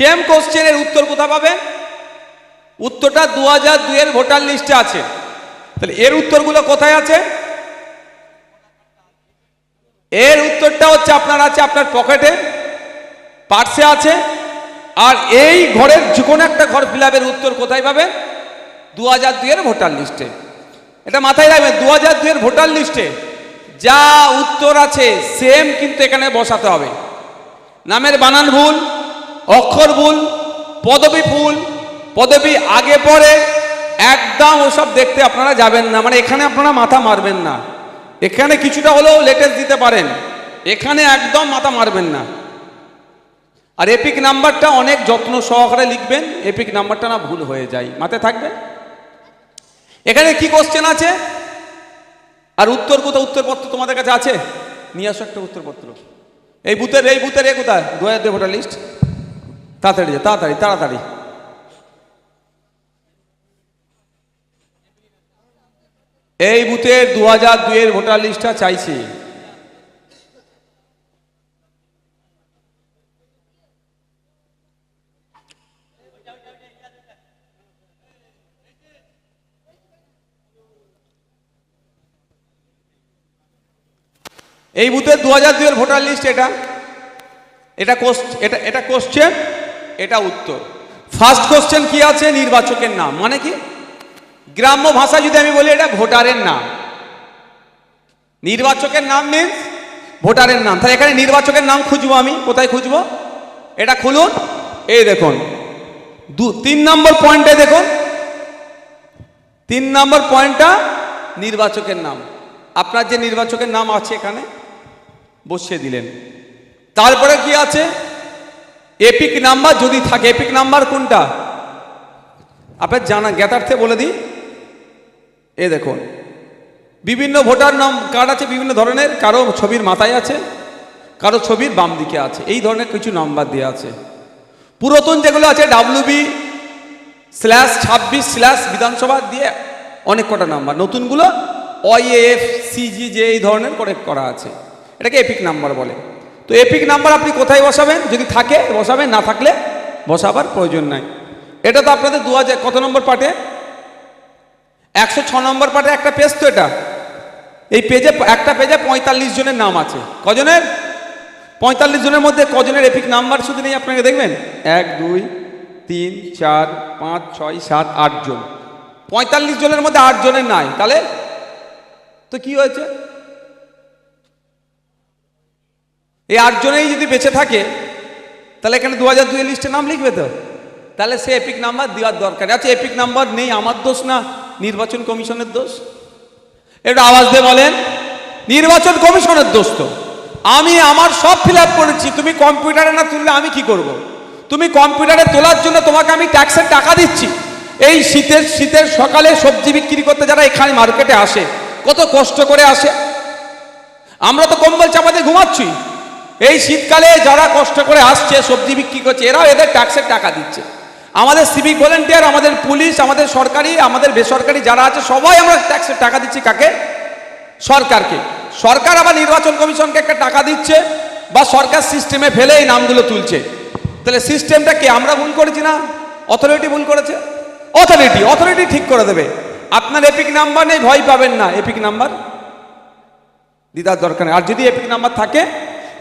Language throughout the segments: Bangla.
সেম কোশ্চেনের উত্তর কোথায় পাবেন? উত্তরটা দু হাজার দুইয়ের ভোটার লিস্টে আছে। তাহলে এর উত্তরগুলো কোথায় আছে? এর উত্তরটা হচ্ছে আপনার আছে আপনার পকেটে পার্সে আছে। আর এই ঘরের যে কোনো একটা ঘর ফিলাপের উত্তর কোথায় পাবেন? দু হাজার দুইয়ের ভোটার লিস্টে এটা মাথায় রাখবেন দু হাজার দুইয়ের ভোটার লিস্টে যা উত্তর আছে সেম কিন্তু এখানে বসাতে হবে। নামের বানান ভুল অক্ষর ভুল, পদবী ভুল, পদবী আগে পরে একদম ওসব দেখতে আপনারা যাবেন না। মানে এখানে আপনারা মাথা মারবেন না। এখানে কিছুটা হলেও লেটেস্ট দিতে পারেন। এখানে একদম মাথা মারবেন না। আর এপিক নাম্বারটা অনেক যত্ন সহকারে লিখবেন, এপিক নাম্বারটা না ভুল হয়ে যায়। মাথায় থাকবে? এখানে কি কোশ্চেন আছে? আর উত্তর কোথাও? উত্তরপত্র তোমাদের কাছে আছে? নিয়ে আসো একটা উত্তরপত্র। এই বুথের এই বুথের এ কোথায়? দু হাজার দুই ভোটার লিস্ট। তাড়াতাড়ি যা, তাড়াতাড়ি তাড়াতাড়ি। এই বুথের দু হাজার দুইয়ের ভোটার লিস্টটা চাইছি। এই বুথের দু হাজার দুইয়ের ভোটার লিস্ট এটা। এটা কোশ্চ এটা এটা কোশ্চেন। এটা উত্তর। ফার্স্ট কোশ্চেন কি আছে? নির্বাচকের নাম। মানে কি? গ্রাম্য ভাষা যদি আমি বলি, এটা ভোটারের নাম। নির্বাচকের নাম মিন্স ভোটারের নাম। তাহলে এখানে নির্বাচকের নাম খুঁজবো আমি। কোথায় খুঁজবো? এটা খুলুন। এই দেখুন। দু, তিন নম্বর পয়েন্টে দেখুন। তিন নম্বর পয়েন্টটা নির্বাচকের নাম। আপনার যে নির্বাচকের নাম আছে এখানে, বসিয়ে দিলেন। তারপরে কি আছে? এপিক নাম্বার যদি থাকে এপিক নাম্বার কোনটা? আপনার জানা, জ্ঞাতার্থে বলে দিই। এ দেখুন, বিভিন্ন ভোটার নাম কার্ড আছে, বিভিন্ন ধরনের, কারও ছবির মাথায় আছে, কারও ছবির বাম দিকে আছে, এই ধরনের কিছু নাম্বার দেওয়া আছে। পুরাতন যেগুলো আছে ডাব্লিউবি স্ল্যাশ ছাব্বিশ স্ল্যাশ বিধানসভা দিয়ে অনেক কটা নাম্বার নতুনগুলো ওয়াইএফ সিজি যে এই ধরনের করে করা আছে। এটাকে এপিক নাম্বার বলে। তো এপিক নাম্বার আপনি কোথায় বসাবেন? যদি থাকে, বসাবেন, না থাকলে বসাবার প্রয়োজন নাই। এটা তো আপনাদের দু হাজার, কত নম্বর পার্টে একশো ছ নম্বর পার্টে একটা পেজ তো এটা। এই পেজে একটা পেজে পঁয়তাল্লিশ জনের নাম আছে। কজনের? পঁয়তাল্লিশ জনের মধ্যে কজনের এপিক নাম্বার শুধু নেই আপনাকে দেখবেন? এক, দুই, তিন, চার, পাঁচ, ছয়, সাত, আট জন। পঁয়তাল্লিশ জনের মধ্যে আট জনের নাই। তাহলে তো কি হয়েছে? এই আটজনেই যদি বেঁচে থাকে, তাহলে এখানে দু হাজার দুই লিস্টে নাম লিখবে তো? তাহলে সে এপিক নাম্বার দেওয়ার দরকার আচ্ছা এপিক নাম্বার নেই, আমার দোষ না? নির্বাচন কমিশনের দোষ? একটু আওয়াজ দিয়ে বলেন, নির্বাচন কমিশনের দোষ তো। আমি আমার সব ফিল করেছি, তুমি কম্পিউটারে না তুললে আমি কি করব। তুমি কম্পিউটারে তোলার জন্য তোমাকে আমি ট্যাক্সের টাকা দিচ্ছি। এই শীতের শীতের সকালে সবজি বিক্রি করতে যারা এখানে মার্কেটে আসে, কত কষ্ট করে আসে। আমরা তো কম্বল চাপাতে ঘুমাচ্ছি। এই শীতকালে যারা কষ্ট করে আসছে, সবজি বিক্রি করছে, এরাও এদের ট্যাক্সের টাকা দিচ্ছে। আমাদের সিভিক ভলেন্টিয়ার আমাদের পুলিশ, আমাদের সরকারি, আমাদের বেসরকারি যারা আছে, সবাই আমরা ট্যাক্সের টাকা দিচ্ছি কাকে? সরকারকে। সরকার আবার নির্বাচন কমিশনকে একটা টাকা দিচ্ছে বা সরকার সিস্টেমে ফেলে এই নামগুলো তুলছে। তাহলে সিস্টেমটা কি? আমরা ভুল করেছি না? অথরিটি ভুল করেছে? অথরিটি অথরিটি ঠিক করে দেবে। আপনার এপিক নাম্বার নেই, ভয় পাবেন না। এপিক নাম্বার দিদার দরকার আর যদি এপিক নাম্বার থাকে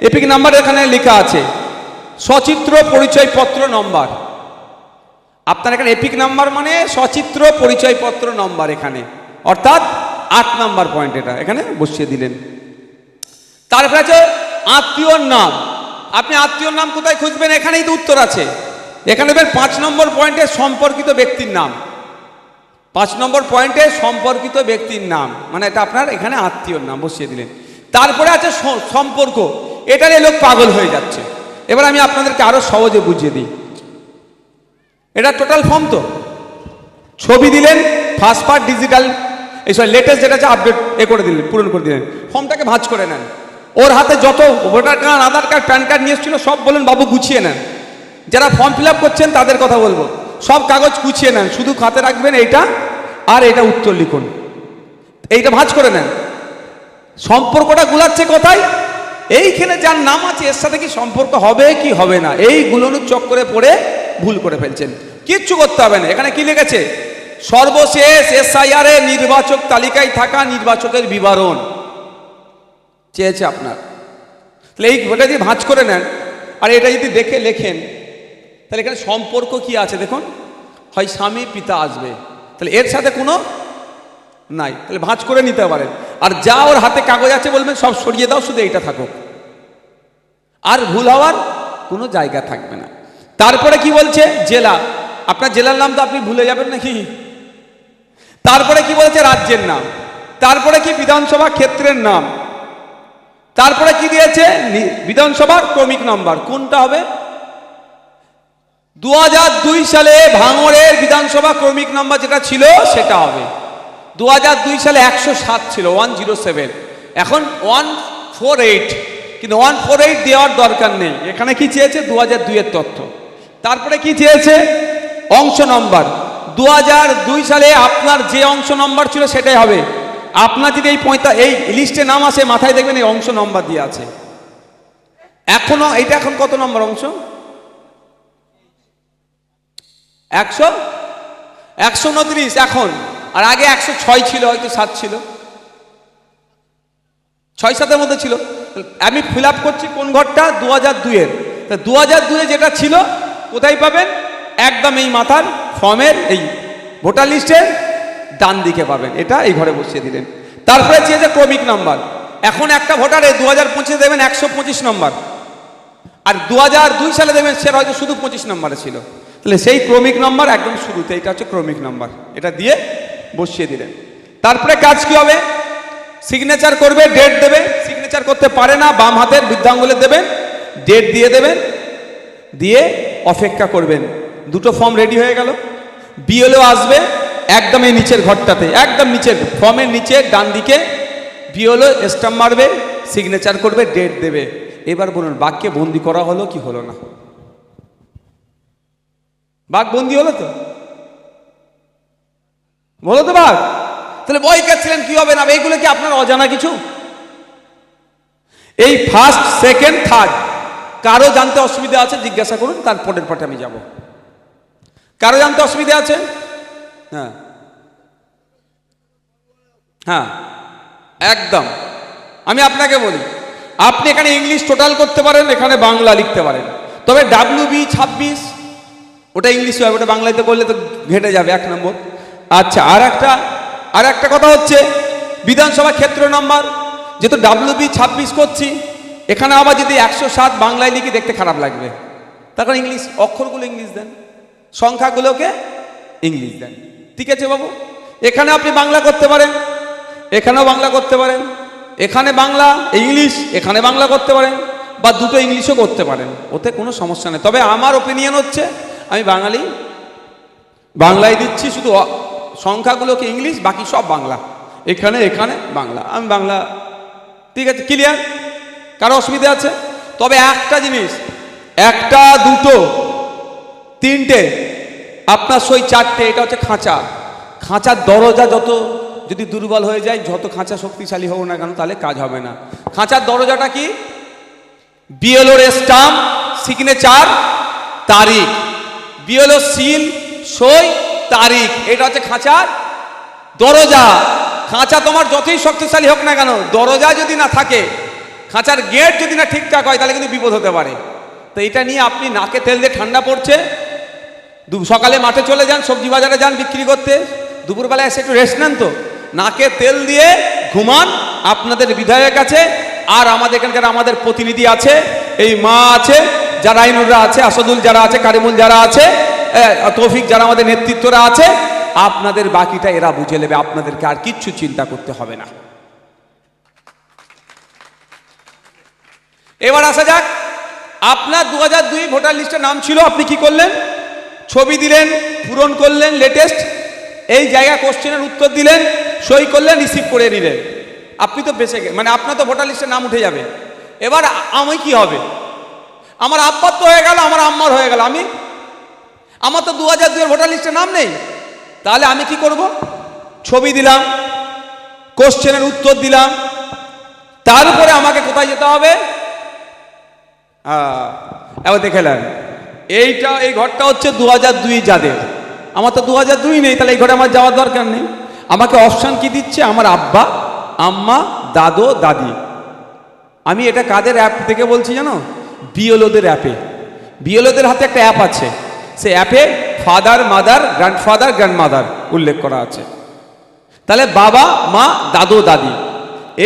এপিক নাম্বার এখানে লেখা আছে। সচিত্র পরিচয়পত্র নম্বর। আপনার এখানে এপিক নাম্বার মানে সচিত্র পরিচয়পত্র নম্বর এখানে। অর্থাৎ আট নাম্বার পয়েন্ট এটা। এখানে বসিয়ে দিলেন। তারপরে আছে আত্মীয়র নাম। আপনি আত্মীয়র নাম কোথায় খুঁজবেন? এখানেই তো উত্তর আছে। এখানে দেখবেন পাঁচ নম্বর পয়েন্টে সম্পর্কিত ব্যক্তির নাম। পাঁচ নম্বর পয়েন্টে সম্পর্কিত ব্যক্তির নাম। মানে এটা আপনার এখানে আত্মীয়র নাম বসিয়ে দিলেন। তারপরে আছে সম্পর্ক। এটা নিয়ে লোক পাগল হয়ে যাচ্ছে। এবার আমি আপনাদেরকে আরও সহজে বুঝিয়ে দিই। এটা টোটাল ফর্ম তো। ছবি দিলেন ফার্স্ট পার্ট ডিজিটাল এই সব লেটেস্ট যেটা আছে আপডেট এ করে দিলেন, পূরণ করে দিলেন। ফর্মটাকে ভাঁজ করে নেন। ওর হাতে যত voter card Aadhaar card PAN card নিয়ে এসেছিল, সব বলেন বাবু গুছিয়ে নেন। যারা ফর্ম ফিল করছেন, তাদের কথা বলব। সব কাগজ গুছিয়ে নেন, শুধু খাতে রাখবেন এইটা আর এটা উত্তর লিখুন। এইটা ভাঁজ করে নেন। সম্পর্কটা গুলাচ্ছে কোথায়? এইখানে যার নাম আছে, এর সাথে কি সম্পর্ক হবে কি হবে না? এই এইগুলোর চক্করে পড়ে ভুল করে ফেলছেন। কিচ্ছু করতে হবে না। এখানে কি লিখেছে সর্বশেষ এসআইআর নির্বাচক তালিকায় থাকা নির্বাচকের বিবরণ। চেয়েছে আপনার। তাহলে এই ওটা যদি ভাঁজ করে নেন, আর এটা যদি দেখে লেখেন, তাহলে এখানে সম্পর্ক কি আছে দেখুন? হয় স্বামী, পিতা আসবে। তাহলে এর সাথে কোনো নাই। তাহলে ভাঁজ করে নিতে পারেন। আর যা ওর হাতে কাগজ আছে বলবেন, সব সরিয়ে দাও, শুধু এইটা থাকুক। আর ভুল হওয়ার কোনো জায়গা থাকবে না। তারপরে কি বলছে? জেলা। আপনার জেলার নাম তো আপনি ভুলে যাবেন নাকি? তারপরে কি বলছে? রাজ্যের নাম। তারপরে কি বিধানসভা ক্ষেত্রের নাম? তারপরে কি দিয়েছে? বিধানসভার ক্রমিক নাম্বার। কোনটা হবে? দু সালে ভাঙড়ের বিধানসভা ক্রমিক নাম্বার যেটা ছিল, সেটা হবে। দু সালে একশো সাত ছিল ওয়ান জিরো সেভেন এখন ওয়ান ফোর এইট কিন্তু ওয়ান ফোর এইট দেওয়ার দরকার নেই। এখানে কি চেয়েছে? দু হাজার দুইয়ের তথ্য। তারপরে কি চেয়েছে? অংশ নম্বর। দু দুই সালে আপনার যে অংশ নম্বর ছিল সেটাই হবে। আপনার যদি এই পঁয়তা, এই লিস্টে নাম আসে, মাথায় দেখবেন এই অংশ নম্বর দিয়ে আছে। এখনও এটা এখন কত নম্বর অংশ? একশো? একশো উনত্রিশ, এখন। আর আগে একশো ছয় ছিল, হয়তো সাত ছিল। ছয় সাতের মধ্যে ছিল। আমি ফিল করছি কোন ঘরটা? দু হাজার দুইয়ের। তা দু হাজার দুয়ে যেটা ছিল, কোথায় পাবেন? একদম এই মাথার ফর্মের এই ভোটার লিস্টের ডান দিকে পাবেন। এটা এই ঘরে বসিয়ে দিলেন। তারপরে চেয়েছে ক্রমিক নাম্বার। এখন একটা ভোটারে দু হাজার পঁচিশে দেবেন একশো পঁচিশ নম্বর। আর দু হাজার দুই সালে দেবেন সে হয়তো শুধু পঁচিশ নম্বরে ছিল। তাহলে সেই ক্রমিক নাম্বার একদম শুরুতে, এটা হচ্ছে ক্রমিক নাম্বার। এটা দিয়ে বসিয়ে দিলেন। তারপরে কাজ কি হবে? সিগনেচার করবে ডেট দেবে। সিগনেচার করতে পারে না, বাম হাতের বৃদ্ধাঙ্গুলে দেবেন ডেট দিয়ে দেবেন, দিয়ে অপেক্ষা করবেন। দুটো ফর্ম রেডি হয়ে গেল। বিএলও আসবে একদম এই নিচের ঘরটাতে, একদম নিচের ফর্মের নিচে, ডান দিকে বিএলও স্টাম্প মারবে সিগনেচার করবে ডেট দেবে। এবার বলুন বাঘকে বন্দি করা হলো কি হলো না? বাঘ বন্দি হলো তো? বলো তো বাঘ, তাহলে বই কাটছিলেন কি হবে না? এইগুলো কি আপনার অজানা কিছু? এই ফার্স্ট সেকেন্ড থার্ড কারও জানতে অসুবিধা আছে জিজ্ঞাসা করুন তার তারপরের পাটে আমি যাব। কারও জানতে অসুবিধা আছে? হ্যাঁ। হ্যাঁ। একদম। আমি আপনাকে বলি, আপনি এখানে ইংলিশ টোটাল করতে পারেন, এখানে বাংলা লিখতে পারেন। তবে ডাব্লিউ বি ছাব্বিশ, ওটা ইংলিশ হবে, ওটা বাংলাতে করলে তো ঘেটে যাবে, এক নম্বর। আচ্ছা আর একটা আর একটা কথা হচ্ছে, বিধানসভা ক্ষেত্র নাম্বার, যেহেতু ডাব্লিউ বি ছাব্বিশ করছি, এখানে আবার যদি একশো সাত বাংলায় লিখি দেখতে খারাপ লাগবে। তখন ইংলিশ, অক্ষরগুলো ইংলিশ দেন, সংখ্যাগুলোকে ইংলিশ দেন। ঠিক আছে বাবু? এখানে আপনি বাংলা করতে পারেন, এখানেও বাংলা করতে পারেন, এখানে বাংলা, ইংলিশ, এখানে বাংলা করতে পারেন, বা দুটো ইংলিশও করতে পারেন, ওতে কোনো সমস্যা নেই। তবে আমার ওপিনিয়ন হচ্ছে, আমি বাঙালি, বাংলায় দিচ্ছি শুধু সংখ্যাগুলোকে ইংলিশ, বাকি সব বাংলা। এখানে এখানে, বাংলা। আমি বাংলা, ঠিক আছে ক্লিয়ার কারও অসুবিধা আছে? তবে একটা জিনিস, একটা, দুটো, তিনটে, আপনার সই চারটে, এটা হচ্ছে খাঁচা। খাঁচার দরজা যত যদি দুর্বল হয়ে যায়, যত খাঁচা শক্তিশালী হোক না কেন, তাহলে কাজ হবে না। খাঁচার দরজাটা কি? বিএলওর স্টাম্প সিগনেচার তারিখ। বিএলও সিল সই তারিখ, এটা হচ্ছে খাঁচার দরজা। খাঁচা তোমার যতই শক্তিশালী হোক না কেন, দরজা যদি না থাকে, খাঁচার গেট যদি না ঠিকঠাক হয়, তাহলে কিন্তু বিপদ হতে পারে। তো এটা নিয়ে আপনি নাকে তেল দিয়ে ঠান্ডা পড়ছে। সকালে মাঠে চলে যান, সবজি বাজারে যান বিক্রি করতে। দুপুরবেলায় এসে একটু রেস্ট নেন তো। নাকে তেল দিয়ে ঘুমান আপনাদের বিধায়ক আছে আর আমাদের এখানকার আমাদের প্রতিনিধি আছে, এই মা আছে, যারা আইনুররা আছে, আসাদুল যারা আছে, কারিমুল যারা আছে তৌফিক যারা আমাদের নেতৃত্বরা আছে, আপনাদের বাকিটা এরা বুঝে নেবে, আপনাদেরকে আর কিচ্ছু চিন্তা করতে হবে না। এবার আসা যাক, আপনার দু হাজার দুই ভোটার লিস্টের নাম ছিল, আপনি কি করলেন? ছবি দিলেন, পূরণ করলেন লেটেস্ট এই জায়গা কোশ্চেনের উত্তর দিলেন, সই করলেন রিসিভ করে নিলেন। আপনি তো বেঁচে গে মানে আপনার তো ভোটার লিস্টের নাম উঠে যাবে। এবার আমি কি হবে? আমার আব্বার তো হয়ে গেল, আমার আম্মার হয়ে গেল, আমি আমার তো দু হাজার দুয়ের ভোটার লিস্টের নাম নেই। তাহলে আমি কি করব? ছবি দিলাম কোশ্চেনের উত্তর দিলাম তারপরে আমাকে কোথায় যেতে হবে? এবার দেখে নেন। এইটা, এই ঘরটা হচ্ছে দু হাজার দুই যাদের। আমার তো দু হাজার দুই নেই, তাহলে এই ঘরে আমার যাওয়ার দরকার নেই। আমাকে অপশান কি দিচ্ছে? আমার আব্বা, আম্মা, দাদু, দাদি। আমি এটা কাদের অ্যাপ থেকে বলছি জানো? বিএলওদের অ্যাপে বিএলওদের হাতে একটা অ্যাপ আছে। সে অ্যাপে ফাদার, মাদার গ্র্যান্ডফাদার গ্র্যান্ডমাদার উল্লেখ করা আছে। তাহলে বাবা, মা, দাদু, দাদি,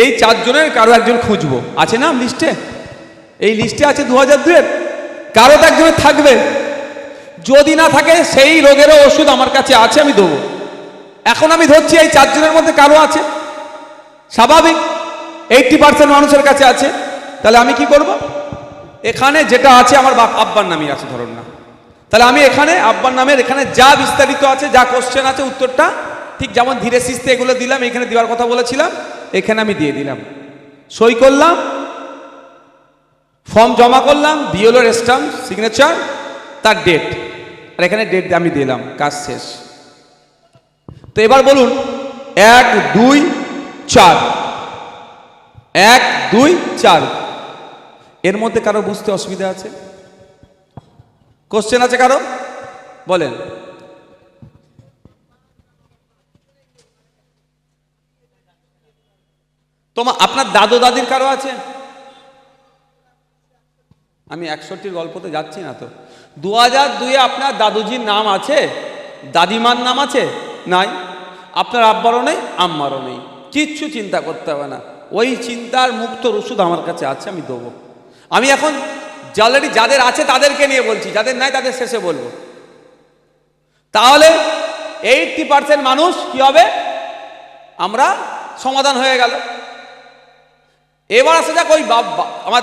এই চারজনের কারও একজন খুঁজবো। আছে না লিস্টে? এই লিস্টে আছে দু হাজার দুয়ের কারও তো একজনের থাকবে। যদি না থাকে সেই রোগেরও ওষুধ আমার কাছে আছে, আমি দেবো। এখন আমি ধরছি এই চারজনের মধ্যে কারও আছে? স্বাভাবিক। এইটটি পার্সেন্ট মানুষের কাছে আছে। তাহলে আমি কি করব? এখানে যেটা আছে, আমার আব্বার নামই আছে, ধরুন না। তাহলে আমি এখানে আব্বার নামের এখানে যা বিস্তারিত আছে, যা কোশ্চেন আছে, উত্তরটা ঠিক যেমন ধীরে সিস্তে এগুলো দিলাম, এখানে দেওয়ার কথা বলেছিলাম, এখানে আমি দিয়ে দিলাম। সই করলাম ফর্ম জমা করলাম বিওলোর স্টাম্প সিগনেচার তার ডেট আর এখানে ডেট আমি দিলাম, কাজ শেষ। তো এবার বলুন, এক, দুই, চার। এক, দুই, চার। এর মধ্যে কারও বুঝতে অসুবিধা আছে? কোশ্চেন আছে কারও? বলেন। তোমার আপনার দাদু দাদির কারও আছে? আমি একষট্টির গল্পতে যাচ্ছি না তো। দু হাজার দুয়ে আপনার দাদুজির নাম আছে? দাদিমার নাম আছে? নাই। আপনার আব্বারও নেই, আম্মারও নেই। কিচ্ছু চিন্তা করতে হবে না। ওই চিন্তার মুক্ত ওষুধ আমার কাছে আছে, আমি দেবো। আমি এখন অলরেডি যাদের আছে তাদেরকে নিয়ে বলছি, যাদের নাই তাদের শেষে বলব। তাহলে এইটটি পার্সেন্ট মানুষ কি হবে? আমরা সমাধান হয়ে গেল। এবার আসা যাক ওই আমার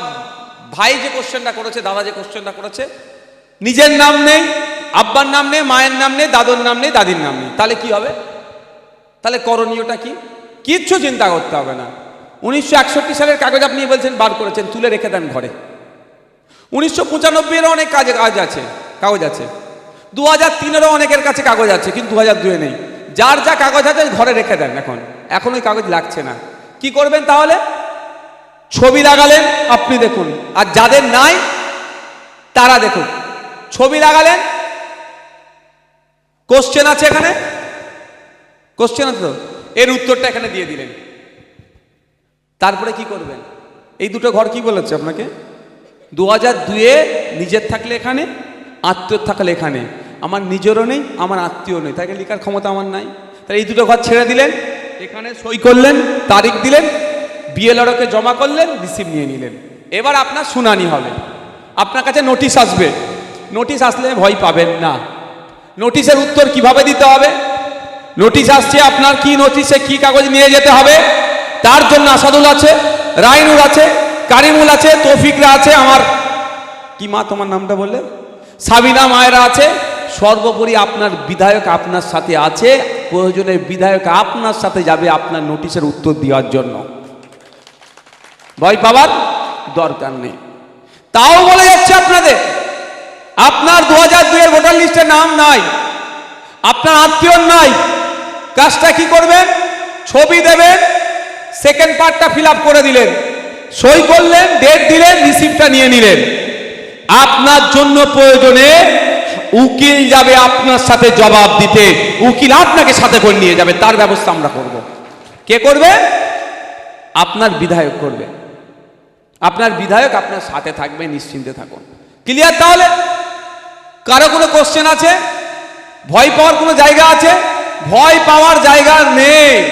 ভাই যে কোশ্চেনটা করেছে, দাদা যে কোশ্চেনটা করেছে, নিজের নাম নেই, আব্বার নাম নেই, মায়ের নাম নেই, দাদুর নাম নেই, দাদির নাম নেই। তাহলে কি হবে? তাহলে করণীয়টা কি? কিচ্ছু চিন্তা করতে হবে না। উনিশশো একষট্টি সালের কাগজ আপনি বলছেন, বার করেছেন, তুলে রেখে দেন ঘরে। উনিশশো পঁচানব্বইয়েরও অনেক কাজ কাজ আছে, কাগজ আছে। দু হাজার তিনেরও অনেকের কাছে কাগজ আছে, কিন্তু দু হাজার দুয়ে নেই। যার যা কাগজ আছে ঘরে রেখে দেন এখন। এখন ওই কাগজ লাগছে না। কি করবেন তাহলে? ছবি লাগালেন, আপনি দেখুন। আর যাদের নাই, তারা দেখুন। ছবি লাগালেন কোশ্চেন আছে এখানে? কোশ্চেন আছে তো? এর উত্তরটা এখানে দিয়ে দিলেন। তারপরে কি করবেন? এই দুটো ঘর কি বলেছে আপনাকে? দু হাজার দুয়ে নিজের থাকলে এখানে আত্মীয় থাকলে এখানে। আমার নিজেরও নেই, আমার আত্মীয় নেই। তাকে লেখার ক্ষমতা আমার নাই। তাহলে এই দুটো ঘর ছেড়ে দিলেন, এখানে সই করলেন, তারিখ দিলেন বিএলআরওকে জমা করলেন, রিসিভ নিয়ে নিলেন। এবার আপনার শুনানি হবে। আপনার কাছে নোটিশ আসবে। নোটিশ আসলে ভয় পাবেন না। নোটিশের উত্তর কীভাবে দিতে হবে? নোটিশ আসছে আপনার কি নোটিশে কি কাগজ নিয়ে যেতে হবে? তার জন্য আসাদুল আছে রাইনুর আছে কারিমুল আছে, তৌফিকরা আছে, আমার কি মা তোমার নামটা বললে? সাবিনা মায়েরা আছে, সর্বোপরি আপনার বিধায়ক আপনার সাথে আছে, প্রয়োজনে বিধায়ক আপনার সাথে যাবে আপনার নোটিশের উত্তর দেওয়ার জন্য। ভয় পাবার দরকার নেই। তাও বলে যাচ্ছে আপনাদের, আপনার দু হাজার দুইয়ের ভোটার লিস্টে নাম নাই, আপনার আত্মীয় নাই, কাজটা কি করবেন? ছবি দেবেন সেকেন্ড পার্টটা ফিল করে দিলেন। সই করলেন ডেট দিলেন রিসিপ্টটা নিয়ে নিলেন। আপনার জন্য প্রয়োজনে উকিল যাবে আপনার সাথে জবাব দিতে। উকিল আপনাকে সাথে করে নিয়ে যাবে, তার ব্যবস্থা আমরা করব। কে করবে? আপনার বিধায়ক করবে। আপনার বিধায়ক আপনার সাথে থাকবে, নিশ্চিন্তে থাকুন। ক্লিয়ার তাহলে? কারও কোনো কোশ্চেন আছে? ভয় পাওয়ার কোনো জায়গা আছে? ভয় পাওয়ার জায়গা নেই।